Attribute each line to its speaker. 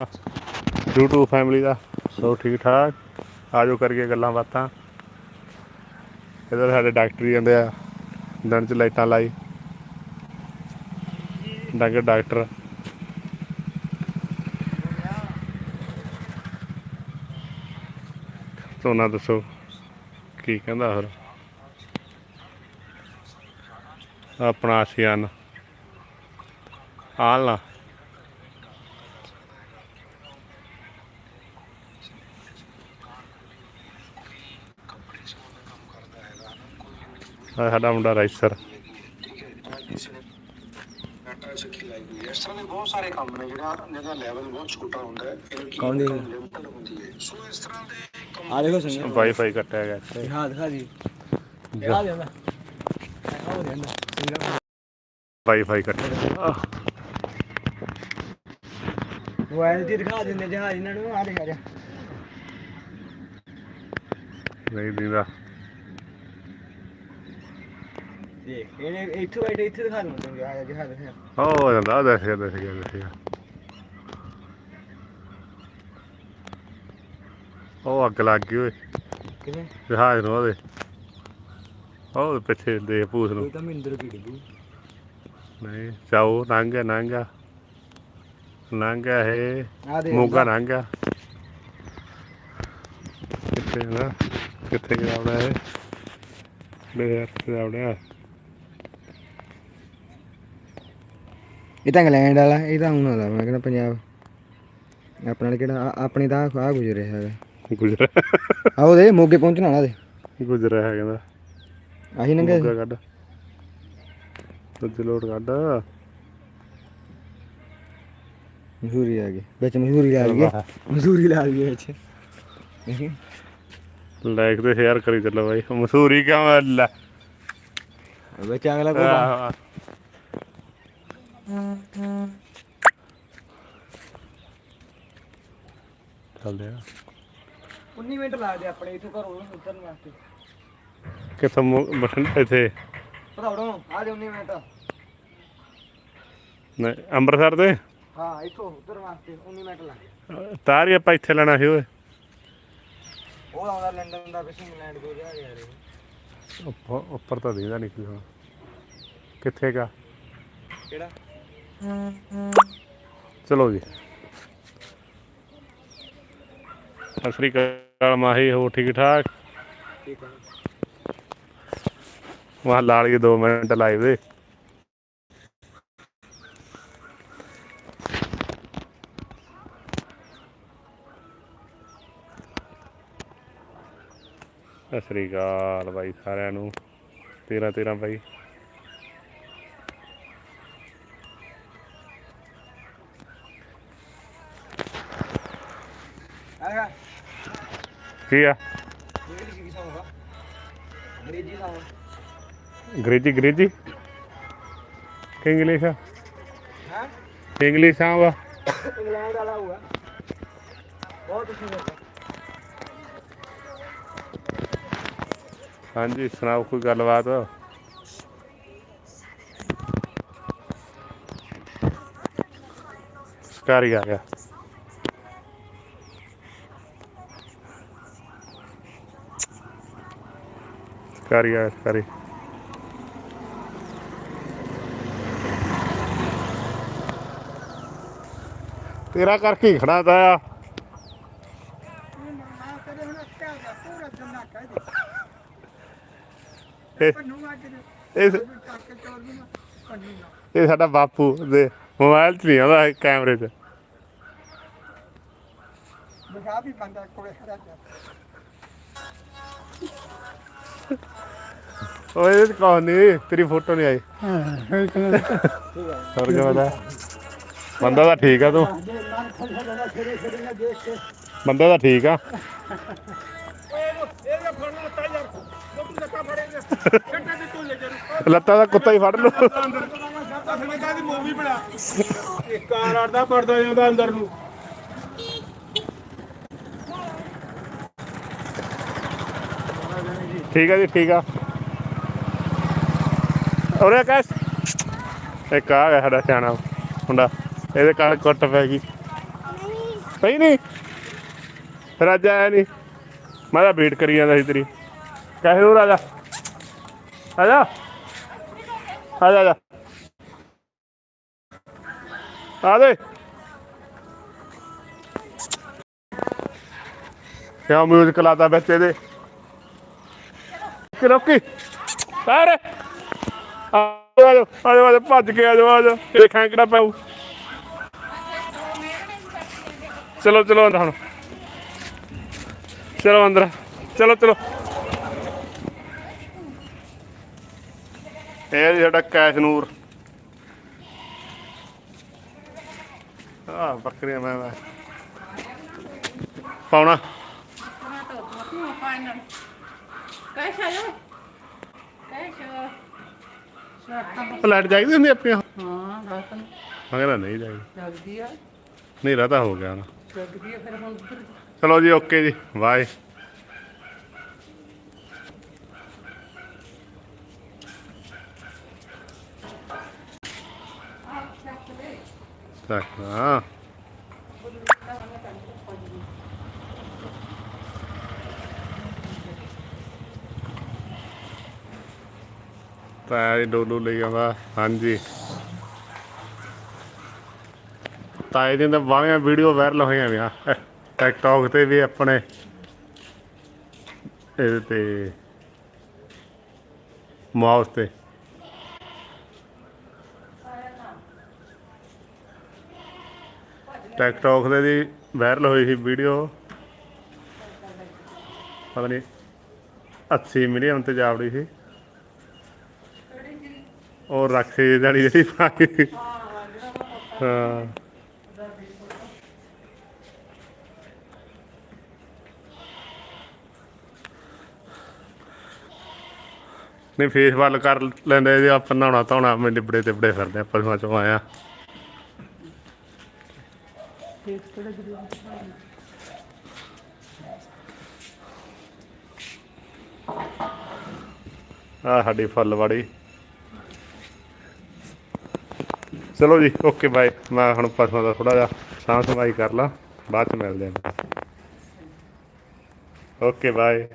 Speaker 1: YouTube family ਦਾ, ਸੋ ਠੀਕ ਠਾਕ। ਆਜੋ ਕਰੀਏ ਗੱਲਾਂ ਬਾਤਾਂ। ਇਧਰ ਸਾਡੇ ਡਾਕਟਰ ਜਾਂਦੇ ਆ, ਦਿਨ ਚ ਲਾਈਟਾਂ ਲਾਈ। ਡਾਕਟਰ ਡਾਕਟਰ ਸੋਨਾ ਦੱਸੋ, ਕੀ ਕਹਿੰਦਾ ਹੋਰ? ਆਪਣਾ ਆਸੀਆਨ ਆਲ ਨਾ ਆਹ ਸਾਡਾ ਮੁੰਡਾ ਰਾਈਸਰ।
Speaker 2: ਡਾਟਾ ਸਿੱਖੀ ਲਾਈ ਹੋਈ ਹੈ। ਇਸ ਤਰ੍ਹਾਂ ਦੇ ਬਹੁਤ ਸਾਰੇ ਕੰਮ ਨੇ ਜਿਹੜਾ ਜਿਹਦਾ ਲੈਵਲ ਬਹੁਤ ਛੋਟਾ ਹੁੰਦਾ ਹੈ। ਇਹਨੂੰ ਕੀ
Speaker 3: ਕੌਣ ਦੇ?
Speaker 2: ਲਿਮਟਡ ਹੁੰਦੀ ਹੈ? ਸੋ ਇਸ ਤਰ੍ਹਾਂ ਦੇ ਕੰਮ
Speaker 3: ਆ ਦੇਖੋ ਸੁਣਿਓ।
Speaker 1: ਵਾਈਫਾਈ ਕੱਟਿਆ ਗਿਆ ਇੱਥੇ।
Speaker 3: ਦਿਖਾ ਦਿਖਾ ਜੀ। ਦਿਖਾ। ਦੇ ਨਾ। ਹੋ ਜਾਂਦਾ ਸਿੰਗਲ
Speaker 1: ਵਾਈਫਾਈ ਕੱਟਿਆ ਗਿਆ।
Speaker 3: ਮੋਬਾਈਲ ਤੇ ਦਿਖਾ ਦਿੰਦੇ ਜਹਾਜ਼ ਇਹਨਾਂ ਨੂੰ। ਆ ਦੇਖ ਆ ਜਾ
Speaker 1: ਨਹੀਂ ਦਿੰਦਾ।
Speaker 3: ਦੇਖ ਇਹਨੇ ਇੱਥੋਂ ਬੈਠੇ ਇੱਥੇ ਦਿਖਾ ਦਿੰਦੇ ਤੈਨੂੰ ਜਹਾਜ਼ ਜਹਾਜ਼ ਦਿਖਾ
Speaker 1: ਉਹ ਹੋ ਜਾਂਦਾ ਦੇਖ ਗਿਆ ਦੇਖ ਗਿਆ ਦੇਖ ਗਿਆ ਉਹ ਅੱਗ ਲੱਗ ਗਈ ਓਏ।
Speaker 3: ਕਿਵੇਂ?
Speaker 1: ਜਹਾਜ਼ ਨੂੰ ਉਹਦੇ। ਉਹ ਪਿੱਛੇ ਦੇ ਪੂਸ ਨੂੰ।
Speaker 3: ਕੋਈ ਤਾਂ ਮਿੰਦਰ ਕੀ ਡਿੱਗੂ।
Speaker 1: ਨਹੀਂ ਚਾਓ ਗਿਆ ਇਹ।
Speaker 3: ਆ ਦੇ
Speaker 1: ਮੋਗਾ ਗਿਆ ਕਿੱਥੇ ਨਾ? ਕਿੱਥੇ ਜਾਵੜਾ ਇਹ? ਦੇ ਯਾਰ ਜਾਵੜਾ
Speaker 3: ਇਹ ਤਾਂ ਇੰਗਲੈਂਡ ਵਾਲਾ ਇਹ ਤਾਂ ਹੁਣ ਵਾਲਾ ਮੈਂ ਕਹਿੰਦਾ ਪੰਜਾਬ। ਆਪਣਾ ਕਿਹੜਾ ਆਪਣੇ ਤਾਂ ਆ ਗੁਜਰਿਆ ਹੈਗਾ।
Speaker 1: ਗੁਜਰ
Speaker 3: ਆ ਉਹਦੇ ਮੋਗੇ ਪਹੁੰਚਣਾ ਨਾ ਦੇ।
Speaker 1: ਗੁਜਰਿਆ ਹੈ ਕਹਿੰਦਾ
Speaker 3: ਆਹੀ ਨੰਗੇ।
Speaker 1: ਮੋਗਾ ਕੱਢ। ਦੂਜੀ ਲੋਟ ਕੱਢ।
Speaker 3: ਮਸ਼ਹੂਰੀ ਆ ਗਈ। ਵਿੱਚ ਮਸ਼ਹੂਰੀ ਲਾ ਗਈ ਮਸ਼ਹੂਰੀ ਲਾ ਗਈ ਵਿੱਚ।
Speaker 1: ਲਾਈਕ ਤੇ ਸ਼ੇਅਰ ਕਰੀ ਚੱਲੋ ਬਾਈ। ਮਸੂਰੀ ਕਿਉਂ ਲੈ।
Speaker 3: ਵਿੱਚ ਅਗਲਾ ਕੋਈ
Speaker 1: ਆਹ, ਚੱਲਦੇ ਆ।
Speaker 3: 19 ਮਿੰਟ ਲੱਗਦੇ ਆਪਣੇ ਇੱਥੋਂ ਘਰੋਂ ਉਤਰਨ ਵਾਸਤੇ
Speaker 1: ਕਿੱਥੋਂ ਮੁ- ਬਠਿੰਡੇ ਇੱਥੇ?
Speaker 3: ਪਧੌੜੋਂ ਆ ਦੇ 19 ਮਿੰਟ।
Speaker 1: ਨਹੀਂ ਅੰਮ੍ਰਿਤਸਰ ਦੇ?
Speaker 3: ਹਾਂ ਇੱਥੋਂ ਉਤਰਨ ਵਾਸਤੇ 19 ਮਿੰਟ ਲੱਗਦੇ
Speaker 1: ਤਾਰ ਹੀ ਆਪਾਂ ਇੱਥੇ ਲੈਣਾ ਸੀ ਓਏ।
Speaker 3: ਉਹ ਆਉਂਦਾ ਲੰਡਨ ਦਾ ਪਿੱਛੇ ਇੰਗਲੈਂਡ ਤੋਂ ਜਾ ਰਿਹਾ ਰੇ
Speaker 1: ਉੱਪਰ ਉੱਪਰ ਤਾਂ ਦੀਦਾ ਨਹੀਂ ਕੀ ਹੁਣ ਕਿੱਥੇ ਗਾ
Speaker 3: ਕਿਹੜਾ?
Speaker 1: ਚਲੋ ਜੀ। ਸਤਿ ਸ੍ਰੀ ਅਕਾਲ ਮਾਹੀ ਹੋ ਠੀਕ ਠਾਕ?
Speaker 3: ਠੀਕ
Speaker 1: ਵਾਹ ਲਾ ਲਈਏ 2 ਮਿੰਟ ਲਾਈਵ ਦੇ। ਸਤਿ ਸ੍ਰੀ ਅਕਾਲ ਬਾਈ ਸਾਰਿਆਂ ਨੂੰ। 13 13 ਬਾਈ। ਕੀ ਆ?
Speaker 3: ਇੰਗਲਿਸ਼ ਕੀ ਸੌਂਗਾ ਅੰਗਰੇਜ਼ੀ ਸੌਂਗ
Speaker 1: ਅੰਗਰੇਜ਼ੀ ਅੰਗਰੇਜ਼ੀ ਕਿ ਇੰਗਲਿਸ਼ ਆ
Speaker 3: ਹਾਂ
Speaker 1: ਇੰਗਲਿਸ਼ ਆਉਂਗਾ
Speaker 3: ਇੰਗਲੈਂਡ ਵਾਲਾ ਹੋਊਗਾ। ਬਹੁਤ ਸੁੰਦਰ
Speaker 1: ਹਾਂਜੀ ਸੁਣਾਓ ਕੋਈ ਤੇਰਾ ਕਰਕੇ ਹੀ ਖੜਾ ਤਾ ਆ? ਇਹ ਇਹ ਸਾਡਾ ਬਾਪੂ ਦੇ ਮੋਬਾਈਲ 'ਚ ਨਹੀਂ ਆਉਂਦਾ ਕੈਮਰੇ 'ਚ।
Speaker 3: ਬਖਾ ਵੀ ਬੰਦਾ ਕੋਲੇ ਖੜਾ ਜਾ
Speaker 1: ਓਏ ਇਹ ਕੌਣ ਨਹੀਂ ਤੇਰੀ ਫੋਟੋ ਨਹੀਂ ਆਈ। ਹੋਰ ਕਿਵੇਂ ਦਾ ਬੰਦਾ ਤਾਂ ਠੀਕ ਆ ਤੂੰ? ਬੰਦਾ ਤਾਂ ਠੀਕ ਆ? ਲੱਤਾਂ ਦਾ ਕੁੱਤਾ ਹੀ ਫੜ ਲੂ
Speaker 2: ਕਾਰ ਆੜਦਾ ਪੜਦਾ ਜਾਂਦਾ ਅੰਦਰ ਨੂੰ।
Speaker 1: ਠੀਕ ਆ ਜੀ, ਠੀਕ ਆ। ਔਰੇ ਕੈਸ। ਇੱਕ ਆ ਗਿਆ ਸਾਡਾ ਸਿਆਣਾ ਮੁੰਡਾ। ਇਹਦੇ ਕਾਲ ਕੁੱਟ ਪੈ ਗਈ। ਸਹੀ ਨਹੀਂ? ਫਿਰ ਆਇਆ ਨਹੀਂ। ਮੈਂ ਤਾਂ ਵੇਟ ਕਰੀ ਜਾਂਦਾ ਸੀ ਤੇਰੀ। ਕਹੇ ਹੋ ਰਾਜਾ ਆ ਜਾ। ਆ ਜਾ, ਆ ਦੇ। ਕਿਉਂ ਮਿਊਜ਼ਿਕ ਲਾਤਾ ਵਿੱਚ ਇਹਦੇ। ਕਿ ਰੋਕੀ। ਸਾਰੇ। ਆ ਜਾ ਆ ਜਾ ਆ ਜਾ, ਆ ਜਾ ਭੱਜ ਕੇ ਆ ਜਾ ਆ ਜਾ ਦੇਖਾਂ ਕਿਹੜਾ ਪਾਉ ਚਲੋ ਚਲੋ ਅੰਦਰ ਹੁਣ। ਚਲੋ ਅੰਦਰ। ਚਲੋ ਚਲੋ। ਇਹ ਜੀ ਸਾਡਾ ਕੈਸ਼ ਨੂਰ। ਆ ਬੱਕਰੀਆਂ ਮੈਂ ਮੈਂ
Speaker 4: ਕਹੇ
Speaker 1: ਸ਼ਾਇਓ ਕਹੇ ਸ਼ੋ ਪਲੈਟ
Speaker 4: ਹਾਂ ਰਾਤਨ
Speaker 1: ਮਗਰ ਨਹੀਂ ਜਾਗਦੀ
Speaker 4: ਲੱਗਦੀ ਆ।
Speaker 1: ਹਨੇਰਾ ਤਾਂ ਹੋ ਗਿਆ ਨਾ।
Speaker 4: ਲੱਗਦੀ ਆ ਫਿਰ ਹੁਣ।
Speaker 1: ਚਲੋ ਜੀ ਓਕੇ ਜੀ ਬਾਏ। ਚੱਕ ਹਾਂ। ਤਾਇਆ ਜੀ ਡੋਲੂ ਲਈ ਆਉਂਦਾ, ਹਾਂਜੀ। ਤਾਏ ਦੀਆਂ ਤਾਂ ਬਾਹਲੀਆਂ ਵੀਡੀਓ ਵਾਇਰਲ ਹੋਈਆਂ ਵੀਆਂ। ਟਿਕਟੌਕ ਤੇ ਵੀ ਆਪਣੇ। ਇਹਦੇ ਤੇ। ਮਾਊਸ ਤੇ। ਟਿਕਟੌਕ ਤੇ ਦੀ ਵਾਇਰਲ ਹੋਈ ਸੀ ਵੀਡੀਓ। ਪਤਾ ਨਹੀਂ 80 ਮਿਲੀਅਨ ਤੇ ਜਾਵੜੀ ਸੀ। ਉਹ ਰੱਖੇ ਜਾਣੀ ਜਿਹੜੀ ਪਾਈ ਹਾਂ। ਨਹੀਂ ਫੇਸ ਵੱਲ ਕਰ ਲੈਂਦੇ ਜੇ, ਆਪਾਂ ਨਹਾਉਣਾ ਧੋਣਾ ਮੈਂ ਲਿਬੜੇ ਤੇ ਬੜੇ ਫਿਰਦੇ ਆਪਾਂ ਪਸ਼ੂਆਂ ਚੋਂ ਆਇਆ ਆ। ਸਾਡੀ ਫੁੱਲਵਾੜੀ। ਚਲੋ ਜੀ ਓਕੇ ਬਾਏ ਮੈਂ ਹੁਣ ਪਸ਼ੂਆਂ ਦਾ ਥੋੜਾ ਜਿਹਾ ਸਾਂਭ ਸੰਭਾਈ ਕਰ ਲਾਂ, ਬਾਅਦ ਚ ਮਿਲਦੇ ਹਾਂ। Okay bye